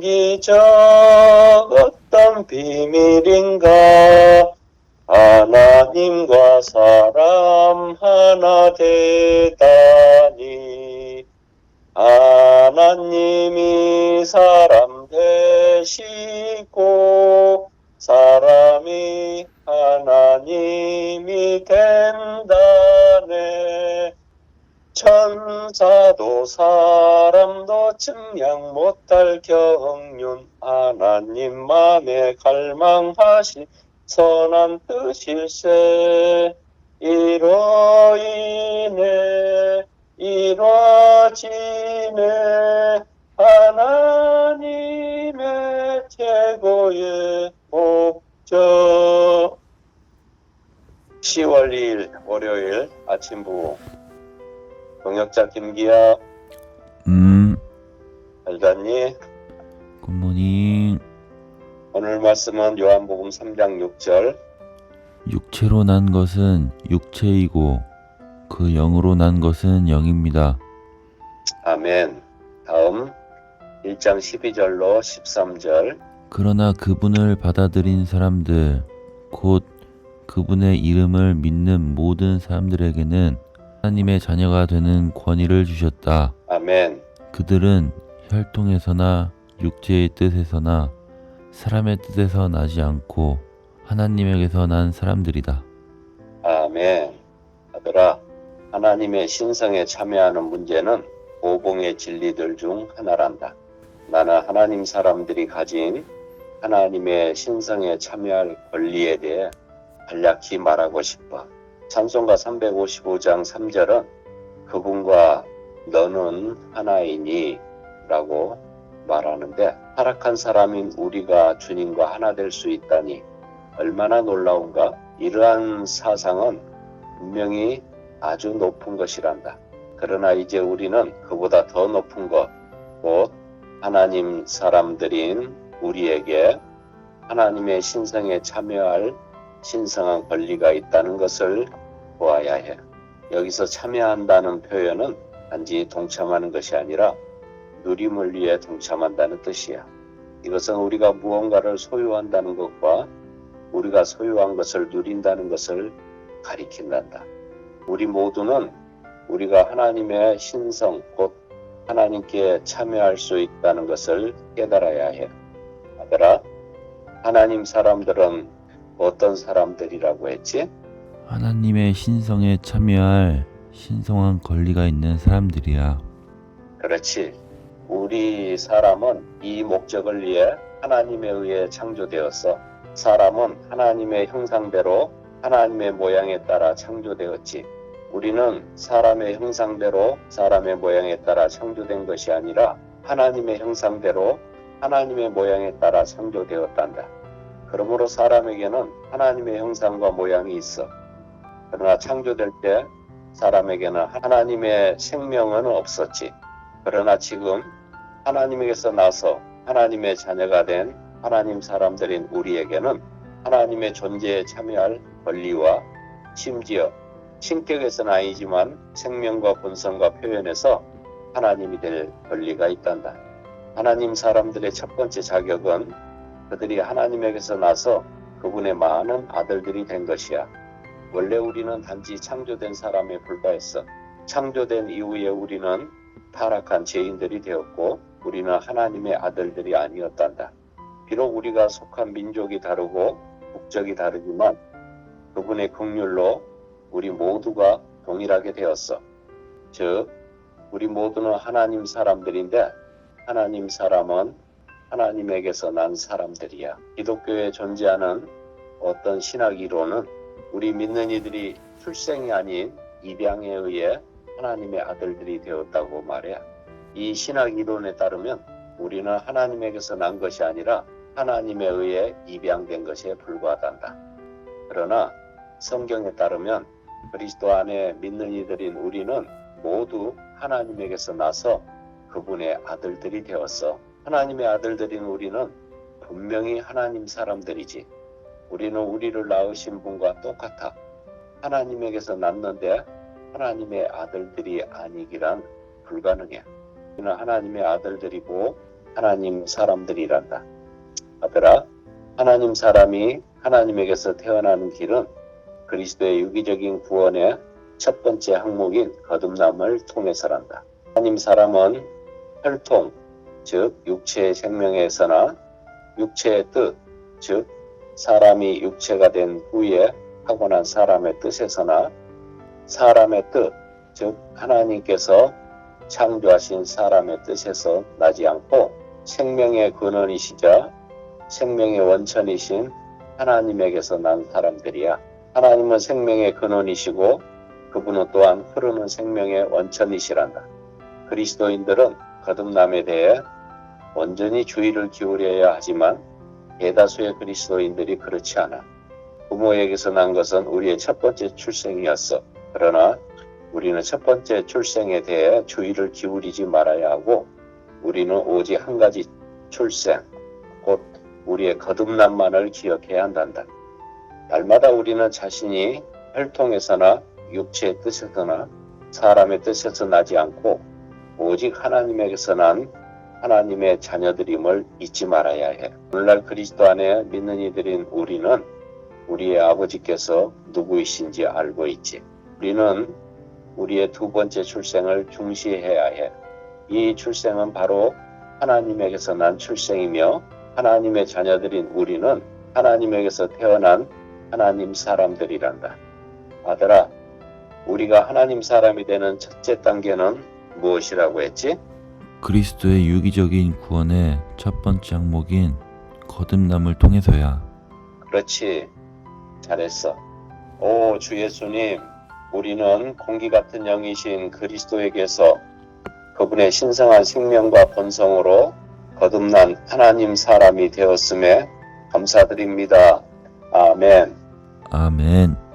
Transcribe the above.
숨기적 어떤 비밀인가? 하나님과 사람 하나 되다니. 하나님이 사람 되시고 사람이 하나님이 된다네 천사도 사람도 증량 못할 경륜 하나님 맘에 갈망하신 선한 뜻일세. 이로 인해 이루어지네 하나님의 최고의 목적. 10월 2일 월요일 아침 부호 동역자 김기아 음, 잘 잤니? 굿모닝. 오늘 말씀은 요한복음 3장 6절 육체로 난 것은 육체이고 그 영으로 난 것은 영입니다. 아멘 다음 1장 12절로 13절 그러나 그분을 받아들인 사람들, 곧 그분의 이름을 믿는 모든 사람들에게는 하나님의 자녀가 되는 권위를 주셨다. 아멘 그들은 혈통에서나 육체의 뜻에서나 사람의 뜻에서 나지 않고 하나님에게서 난 사람들이다. 아멘 아들아 하나님의 신성에 참여하는 문제는 오봉의 진리들 중 하나란다 나는 하나님 사람들이 가진 하나님의 신성에 참여할 권리에 대해 간략히 말하고 싶어 찬송가 355장 3절은 그분과 너는 하나이니 라고 말하는데 타락한 사람인 우리가 주님과 하나 될 수 있다니 얼마나 놀라운가 이러한 사상은 분명히 아주 높은 것이란다. 그러나 이제 우리는 그보다 더 높은 것, 곧 하나님 사람들인 우리에게 하나님의 신성에 참여할 신성한 권리가 있다는 것을 보아야 해. 여기서 참여한다는 표현은 단지 동참하는 것이 아니라 누림을 위해 동참한다는 뜻이야. 이것은 우리가 무언가를 소유한다는 것과 우리가 소유한 것을 누린다는 것을 가리킨단다. 우리 모두는 우리가 하나님의 신성, 곧 하나님께 참여할 수 있다는 것을 깨달아야 해. 아들아, 하나님 사람들은 어떤 사람들이라고 했지? 하나님의 신성에 참여할 신성한 권리가 있는 사람들이야. 그렇지. 우리 사람은 이 목적을 위해 하나님에 의해 창조되었어. 사람은 하나님의 형상대로 하나님의 모양에 따라 창조되었지. 우리는 사람의 형상대로 사람의 모양에 따라 창조된 것이 아니라 하나님의 형상대로 하나님의 모양에 따라 창조되었단다. 그러므로 사람에게는 하나님의 형상과 모양이 있어. 그러나 창조될 때 사람에게는 하나님의 생명은 없었지. 그러나 지금 하나님에게서 나서 하나님의 자녀가 된 하나님 사람들인 우리에게는 하나님의 존재에 참여할 권리와 심지어 신격에서는 아니지만 생명과 본성과 표현에서 하나님이 될 권리가 있단다. 하나님 사람들의 첫 번째 자격은 그들이 하나님에게서 나서 그분의 많은 아들들이 된 것이야. 원래 우리는 단지 창조된 사람에 불과했어. 창조된 이후에 우리는 타락한 죄인들이 되었고 우리는 하나님의 아들들이 아니었단다. 비록 우리가 속한 민족이 다르고 국적이 다르지만 그분의 긍휼로 우리 모두가 동일하게 되었어. 즉 우리 모두는 하나님 사람들인데 하나님 사람은 하나님에게서 난 사람들이야. 기독교에 존재하는 어떤 신학 이론은 우리 믿는 이들이 출생이 아닌 입양에 의해 하나님의 아들들이 되었다고 말해. 이 신학 이론에 따르면 우리는 하나님에게서 난 것이 아니라 하나님에 의해 입양된 것에 불과하단다. 그러나 성경에 따르면 그리스도 안에 믿는 이들인 우리는 모두 하나님에게서 나서 그분의 아들들이 되었어. 하나님의 아들들인 우리는 분명히 하나님 사람들이지. 우리는 우리를 낳으신 분과 똑같아. 하나님에게서 났는데 하나님의 아들들이 아니기란 불가능해. 우리는 하나님의 아들들이고 하나님 사람들이란다. 아들아, 하나님 사람이 하나님에게서 태어나는 길은 그리스도의 유기적인 구원의 첫 번째 항목인 거듭남을 통해서란다. 하나님 사람은 혈통, 즉 육체의 생명에서나 육체의 뜻, 즉 사람이 육체가 된 후에 타고난 사람의 뜻에서나 사람의 뜻, 즉 하나님께서 창조하신 사람의 뜻에서 나지 않고 생명의 근원이시자 생명의 원천이신 하나님에게서 난 사람들이야. 하나님은 생명의 근원이시고 그분은 또한 흐르는 생명의 원천이시란다. 그리스도인들은 거듭남에 대해 온전히 주의를 기울여야 하지만 대다수의 그리스도인들이 그렇지 않아. 부모에게서 난 것은 우리의 첫 번째 출생이었어. 그러나 우리는 첫 번째 출생에 대해 주의를 기울이지 말아야 하고 우리는 오직 한 가지 출생, 곧 우리의 거듭남만을 기억해야 한단다. 날마다 우리는 자신이 혈통에서나 육체의 뜻에서나 사람의 뜻에서 나지 않고 오직 하나님에게서 난 하나님의 자녀들임을 잊지 말아야 해. 오늘날 그리스도 안에 믿는 이들인 우리는 우리의 아버지께서 누구이신지 알고 있지. 우리는 우리의 두 번째 출생을 중시해야 해. 이 출생은 바로 하나님에게서 난 출생이며 하나님의 자녀들인 우리는 하나님에게서 태어난 하나님 사람들이란다. 아들아, 우리가 하나님 사람이 되는 첫째 단계는 무엇이라고 했지? 그리스도의 유기적인 구원의 첫 번째 항목인 거듭남을 통해서야. 그렇지. 잘했어. 오, 주 예수님, 우리는 공기 같은 영이신 그리스도에게서 그분의 신성한 생명과 본성으로 거듭난 하나님 사람이 되었음에 감사드립니다. 아멘. 아멘.